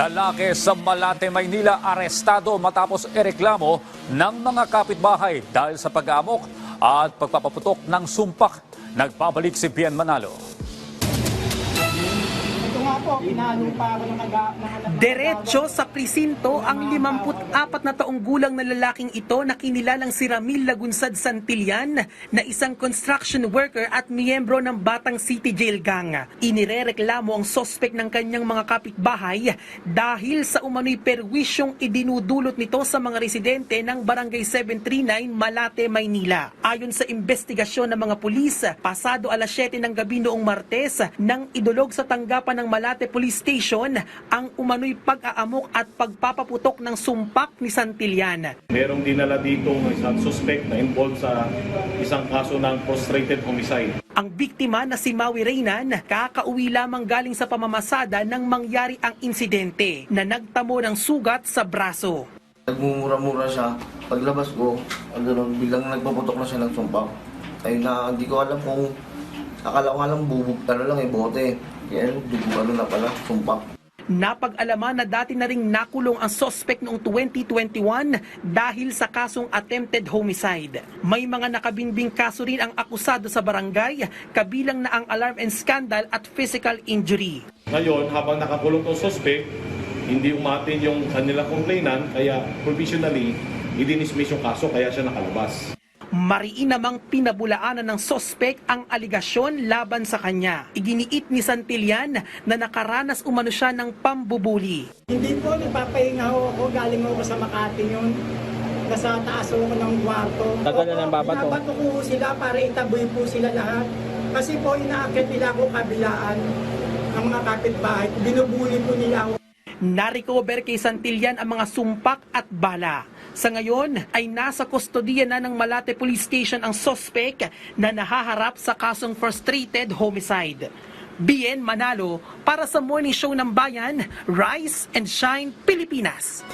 Lalaki sa Malate, Maynila arestado matapos ereklamo ng mga kapitbahay dahil sa pag-amok at pagpapaputok ng sumpak. Nagbabalik si Bien Manalo. Pinalo pa ako ng naga... ng- Diretso sa presinto ang 54 na taong gulang na lalaking ito na kinilalang si Ramil Lagunsad Santillan na isang construction worker at miyembro ng Batang City Jail Gang. Inirereklamo ang sospek ng kanyang mga kapitbahay dahil sa umano'y perwisyong idinudulot nito sa mga residente ng Barangay 739 Malate, Maynila. Ayon sa investigasyon ng mga pulis, pasado alas 7 ng gabi noong Martes nang idulog sa tanggapan ng Malate Police Station ang umano'y pag-aamok at pagpapaputok ng sumpak ni Santillan. Merong dinala dito ng isang suspect na involved sa isang kaso ng frustrated homicide. Ang biktima na si Maui Reynan, kakauwi lamang galing sa pamamasada nang mangyari ang insidente na nagtamo ng sugat sa braso. Nagmumura-mura siya. Paglabas ko, ano, bilang nagpaputok na siya ng sumpak. Ay na, hindi ko alam kung akala ko nga lang bubog, ano lang eh, bote. Kaya dugo ano na pala, sumpak. Napag-alaman na dati na ring nakulong ang suspect noong 2021 dahil sa kasong attempted homicide. May mga nakabinbing kaso rin ang akusado sa barangay, kabilang na ang alarm and scandal at physical injury. Ngayon, habang nakakulong tong suspect, hindi umatin yung kanilang complainant, kaya provisionally, idinismiss yung kaso, kaya siya nakalabas. Mariin namang pinabulaanan ng sospek ang aligasyon laban sa kanya. Iginiit ni Santillan na nakaranas umano siya ng pambubuli. Hindi po, nagpapahinga ho ako. Galing ako sa Makati yun. Nasa taas ako ng kwarto. Tagal na ng babato. Binabato ko sila para itaboy po sila lahat. Kasi po, inaakit nila ako kabilaan ng mga kapitbahay. Binubuli po nila ako. Narecover kay Santillan ang mga sumpak at bala. Sa ngayon ay nasa kustodiya na ng Malate Police Station ang sospek na nahaharap sa kasong frustrated homicide. BN Manalo para sa Morning Show ng Bayan, Rise and Shine Pilipinas.